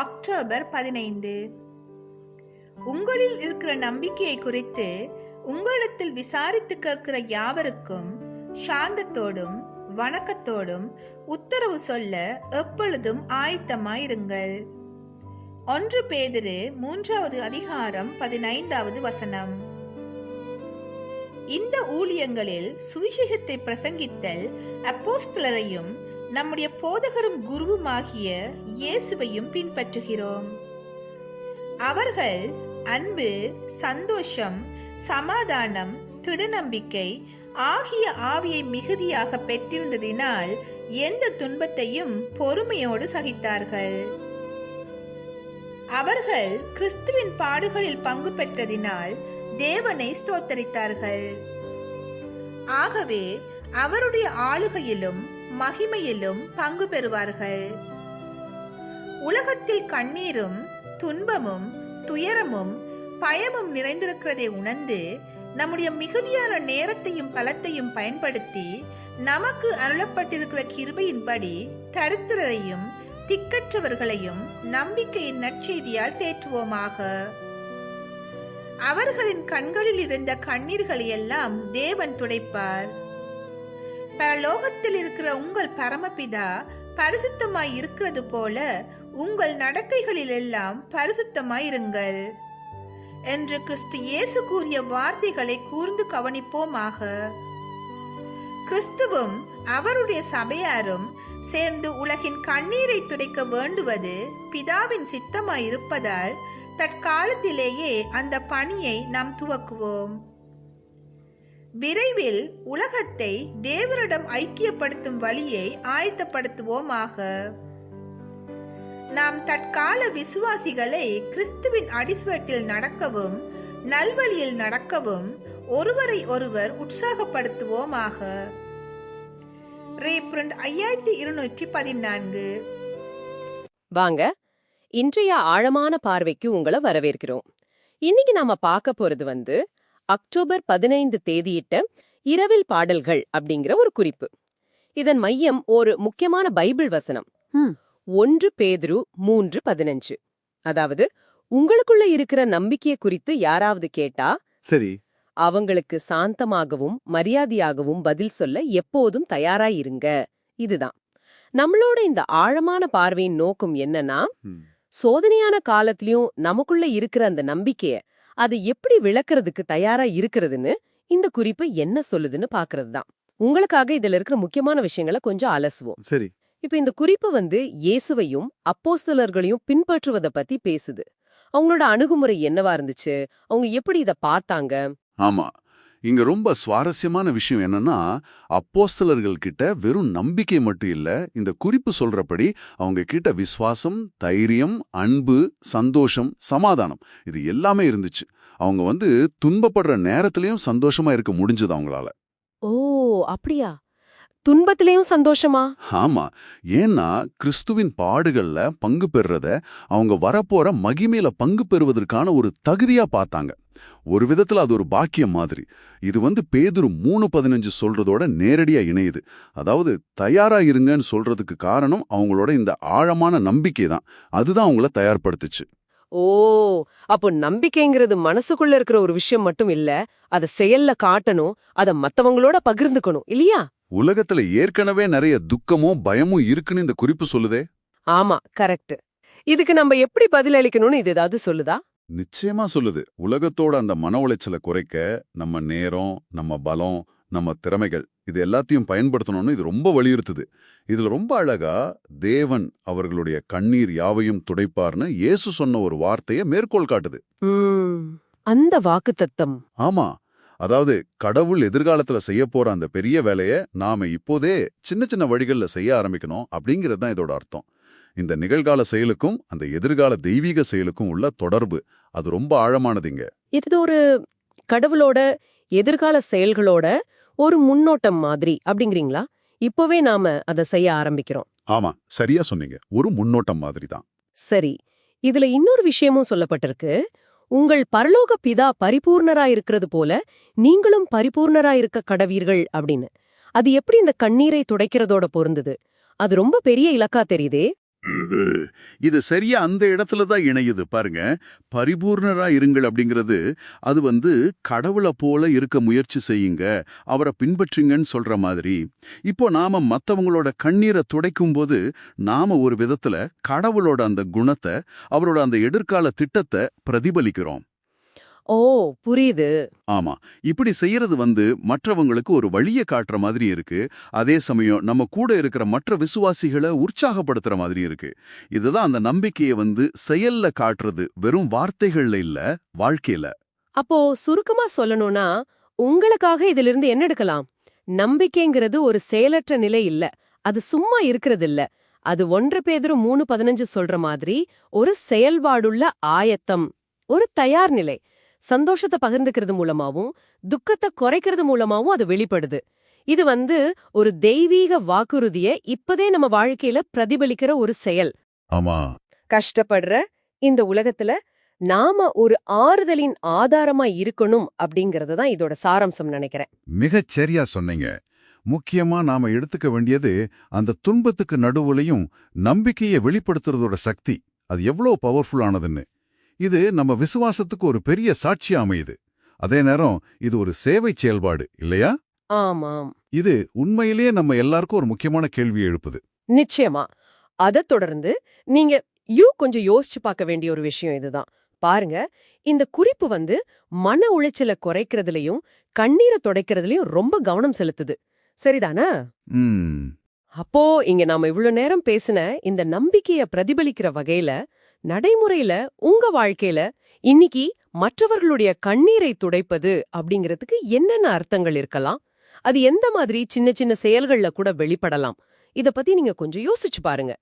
October பதினைந்து. உங்களில் இருக்கிற நம்பிக்கையை குறித்து உங்களிடத்தில் விசாரித்து கேட்கிற யாவருக்கும் சாந்தத்தோடும் வணக்கத்தோடும் உத்தரவு சொல்ல எப்பொழுதும் ஆயத்தமாயிருங்கள். ஒன்று பேதிரு மூன்றாவது அதிகாரம் பதினைந்தாவது வசனம். இந்த ஊழியங்களில் சுவிசேஷத்தை பிரசங்கித்தல் அப்போஸ்தலரையும் நம்முடைய போதகரும் குருவுமாகிய இயேசுவையும் பின்பற்றுகிறோம். அவர்கள் அன்பு சந்தோஷம் சமாதானம் திடநம்பிக்கை ஆகிய ஆவியை மிகுதியாக பெற்றிருந்ததினால் எந்த துன்பத்தையும் பொறுமையோடு சகித்தார்கள். அவர்கள் கிறிஸ்துவின் பாடுகளில் பங்கு பெற்றதினால் தேவனை ஸ்தோத்தரித்தார்கள். ஆகவே அவருடைய ஆளுகையிலும் மகிமையிலும் பங்கு பெறுவார்கள். உலகத்தில் கண்ணீரும் துன்பமும் துயரமும் பயமும் நிறைந்திருக்கிறதை உணர்ந்து நம்முடைய மிகுதியான நேரத்தையும் பலத்தையும் பயன்படுத்தி நமக்கு அருளப்பட்டிருக்கிற கிருபையின்படி தரித்திரரையும் திக்கற்றவர்களையும் நம்பிக்கையின் நற்செய்தியால் தேற்றுவோமாக. அவர்களின் கண்களில் இருந்த கண்ணீர்களை எல்லாம் தேவன் துடைப்பார். பரலோகத்தில் இருக்கிற உங்கள் பரமபிதா பரிசுத்தமாய் இருக்கிறது போல உங்கள் நடக்கைகளில் எல்லாம் பரிசுத்தமாய் இருங்கள். என்று கிறிஸ்து இயேசு கூறிய வார்த்தைகளை கூர்ந்து கவனிப்போமாக. கிறிஸ்துவும் அவருடைய சபையாரும் சேர்ந்து உலகின் கண்ணீரை துடைக்க வேண்டுவது பிதாவின் சித்தமாய் இருப்பதால் தற்காலத்திலேயே அந்த பணியை நாம் துவக்குவோம். விரைவில் உலகத்தை தேவரிடம் ஐக்கியப்படுத்தும் வழியை ஆயத்தப்படுத்துவோமாக. நாம் தற்கால விசுவாசிகளை கிறிஸ்துவின் அடிசுவட்டில் நடக்கவும் நல்வழியில் நடக்கவும் ஒருவரை ஒருவர் உற்சாகப்படுத்துவோமாக. ரேப்ரண்ட் ஐயாயிரத்தி இருநூற்றி பதினான்கு. வாங்க இன்றைய ஆழமான பார்வைக்கு உங்களை வரவேற்கிறோம். இன்னைக்கு நாம பார்க்க போறது வந்து அக்டோபர் பதினைந்து தேதியிட்ட இரவில் பாடல்கள் அப்படிங்கிற ஒரு குறிப்பு. இதன் மையம் ஒரு முக்கியமான பைபிள் வசனம். ஒன்று பேதுரு மூன்று பதினஞ்சு. அதாவது உங்களுக்குள்ள இருக்கிற நம்பிக்கைய குறித்து யாராவது கேட்டா சரி. அவங்களுக்கு சாந்தமாகவும் மரியாதையாகவும் பதில் சொல்ல எப்போதும் தயாராயிருங்க இதுதான். நம்மளோட இந்த ஆழமான பார்வையின் நோக்கம் என்னன்னா. சோதனையான காலத்திலயும் நமக்குள்ள இருக்கிற அந்த நம்பிக்கைய அது எப்படி விளக்குறதுக்கு தயாரா இருக்கிறதுன்னு இந்த குறிப்பு என்ன சொல்லுதுன்னு பாக்குறது தான் உங்களுக்காக இதுல இருக்கிற முக்கியமான விஷயங்களை கொஞ்சம் அலசுவோம். சரி. இப்ப இந்த குறிப்பு வந்து இயேசுவையும் அப்போஸ்தலர்களையும் பின்பற்றுவத பத்தி பேசுது. அவங்களோட அணுகுமுறை என்னவா இருந்துச்சு? அவங்க எப்படி இத பார்த்தாங்க? ஆமா. இங்க ரொம்ப சுவாரஸ்யமான விஷயம் என்னன்னா அப்போஸ்தலர்கள் கிட்ட வெறும் நம்பிக்கை மட்டும் இல்ல இந்த குறிப்பு சொல்றபடி அவங்க கிட்ட விசுவாசம் தைரியம் அன்பு சந்தோஷம் சமாதானம் இது எல்லாமே இருந்துச்சு. அவங்க வந்து துன்பப்படுற நேரத்திலயும் சந்தோஷமா இருக்க முடிஞ்சது அவங்களால. ஓ அப்படியா? துன்பத்திலையும் சந்தோஷமா? ஆமா. ஏன்னா கிறிஸ்துவின் பாடுகள்ல பங்கு பெறுறத அவங்க வரப்போற மகிமையில பங்கு பெறுவதற்கான ஒரு தகுதியா பார்த்தாங்க. ஒரு விதத்துல அது ஒரு பாக்கியம் மாதிரி. இது வந்து பேதுரு மூணு பதினஞ்சு சொல்றதோட நேரடியா இணையுது. அதாவது தயாரா இருங்கன்னு சொல்றதுக்கு காரணம் அவங்களோட இந்த ஆழமான நம்பிக்கை தான். அதுதான் அவங்கள தயார்படுத்துச்சு. ஓ அப்போ நம்பிக்கைங்கிறது மனசுக்குள்ள இருக்கிற ஒரு விஷயம் மட்டும் இல்ல அத செயல்ல காட்டணும் அத மத்தவங்களோட பகிர்ந்துக்கணும் இல்லையா? உலகத்துல ஏற்கனவே நிறைய துக்கமும் பயமும் இருக்குன்னு இந்த குறிப்பு சொல்லுதே. ஆமா கரெக்ட். இதுக்கு நம்ம எப்படி பதில் அளிக்கணும்னு இது ஏதாவது சொல்லுதா? நிச்சயமா சொல்லுது. உலகத்தோட அந்த மன உளைச்சலை குறைக்க நம்ம நேரம் நம்ம பலம் நம்ம திறமைகள் இது எல்லாத்தையும் பயன்படுத்தணும்னு இது ரொம்ப வலியுறுத்துது. இதுல ரொம்ப அழகா தேவன் அவர்களுடைய கண்ணீர் யாவையும் துடைப்பார்னு இயேசு சொன்ன ஒரு வார்த்தையை மேற்கோள் காட்டுது. அந்த வாக்கு தத்தம் ஆமா. அதாவது கடவுள் எதிர்காலத்துல செய்ய போற அந்த பெரிய வேலைய நாம இப்போதே சின்ன சின்ன வழிகள்ல செய்ய ஆரம்பிக்கணும் அப்படிங்கிறது தான் இதோட அர்த்தம். இந்த நிகழ்கால செயலுக்கும் அந்த எதிர்கால தெய்வீக செயலுக்கும் உள்ள தொடர்பு. அது ரொம்ப ஆழமானதுங்க இது ஒரு கடவுளோட எதிர்கால செயல்களோட ஒரு முன்னோட்டம் மாதிரி அப்படிங்கிறீங்களா? இப்போவே நாம அதை செய்ய ஆரம்பிக்கிறோம். ஆமா சரியா சொன்னீங்க. ஒரு முன்னோட்டம் மாதிரி தான். சரி. இதுல இன்னொரு விஷயமும் சொல்லப்பட்டிருக்கு. உங்கள் பரலோக பிதா பரிபூர்ணராயிருக்கிறது போல நீங்களும் பரிபூர்ணராயிருக்க கடவீர்கள் அப்படின்னு. அது எப்படி இந்த கண்ணீரை துடைக்கிறதோட பொருந்தது? அது ரொம்ப பெரிய இலக்கா தெரியுதே. இது சரியா அந்த இடத்துல தான் இணையுது. பாருங்க பரிபூர்ணரா இருங்கள் அப்படிங்கிறது அது வந்து கடவுளை போல இருக்க முயற்சி செய்யுங்க அவரை பின்பற்றுங்கன்னு சொல்ற மாதிரி. இப்போ நாம மத்தவங்களோட கண்ணீரை துடைக்கும் போது நாம ஒரு விதத்துல கடவுளோட அந்த குணத்தை அவரோட அந்த எதிர்கால திட்டத்தை பிரதிபலிக்கிறோம். ஓ புரியுது. ஆமா. இப்படி செய்யறது வந்து மற்றவங்களுக்கு ஒரு வழியை காட்டுற மாதிரி இருக்கு. அதே சமயம் நம்ம கூட இருக்கிற மற்ற விசுவாசிகளை உற்சாகப்படுத்துற மாதிரி இருக்கு. இதுதான் அந்த நம்பிக்கையை வந்து செயல்ல காட்டுறது. வெறும் வார்த்தைகள்ல இல்ல வாழ்க்கையில. அப்போ சுருக்கமா சொல்லணும்னா உங்களுக்காக இதிலிருந்து என்ன எடுக்கலாம்? நம்பிக்கைங்கிறது ஒரு செயலற்ற நிலை இல்ல. அது சும்மா இருக்கிறது இல்ல. அது ஒன்று பேதரு மூணு பதினஞ்சு சொல்ற மாதிரி ஒரு செயல்பாடுள்ள ஆயத்தம் ஒரு தயார் நிலை. சந்தோஷத்தை பகிர்ந்துக்கிறது மூலமாவும் துக்கத்தை குறைக்கிறது மூலமாவும் அது வெளிப்படுது. இது வந்து ஒரு தெய்வீக வாக்குறுதிய இப்பதே நம்ம வாழ்க்கையில பிரதிபலிக்கிற ஒரு செயல். ஆமா. கஷ்டப்படுற இந்த உலகத்துல நாம ஒரு ஆறுதலின் ஆதாரமா இருக்கணும் அப்படிங்கறது தான் இதோட சாராம்சம் நினைக்கிறேன். மிகச் சரியா சொன்னீங்க. முக்கியமா நாம எடுத்துக்க வேண்டியது அந்த துன்பத்துக்கு நடுவுலையும் நம்பிக்கையை வெளிப்படுத்துறதோட சக்தி. அது எவ்வளவு பவர்ஃபுல்லானதுன்னு இது நம்ம விசுவாசத்துக்கு ஒரு பெரிய சாட்சி அமையுது. அதே நேரம் இது ஒரு சேவை செயல்பாடு இல்லையா? ஆமாம். இது உண்மையிலேயே நம்ம எல்லாருக்கும் ஒரு முக்கியமான கேள்வி எழுப்புது. நிச்சயமா. அதைத் தொடர்ந்து நீங்க யூ கொஞ்சம் யோசிச்சு பார்க்க வேண்டிய ஒரு விஷயம் இதுதான். பாருங்க இந்த குறிப்பு வந்து மன உளைச்சலை குறைக்கிறதுலயும் கண்ணீரை துடைக்கிறதுலயும் ரொம்ப கவனம் செலுத்துது. சரிதானா? அப்போ இங்க நாம இவ்ளோ நேரம் பேசின இந்த நம்பிக்கைய பிரதிபலிக்கிற வகையில நடைமுறையில உங்க வாழ்க்கையில இன்னைக்கு மற்றவர்களுடைய கண்ணீரை துடைப்பது அப்படிங்கிறதுக்கு என்னென்ன அர்த்தங்கள் இருக்கலாம்? அது எந்த மாதிரி சின்ன சின்ன செயல்கள்ல கூட வெளிப்படலாம்? இத பத்தி நீங்க கொஞ்சம் யோசிச்சு பாருங்க.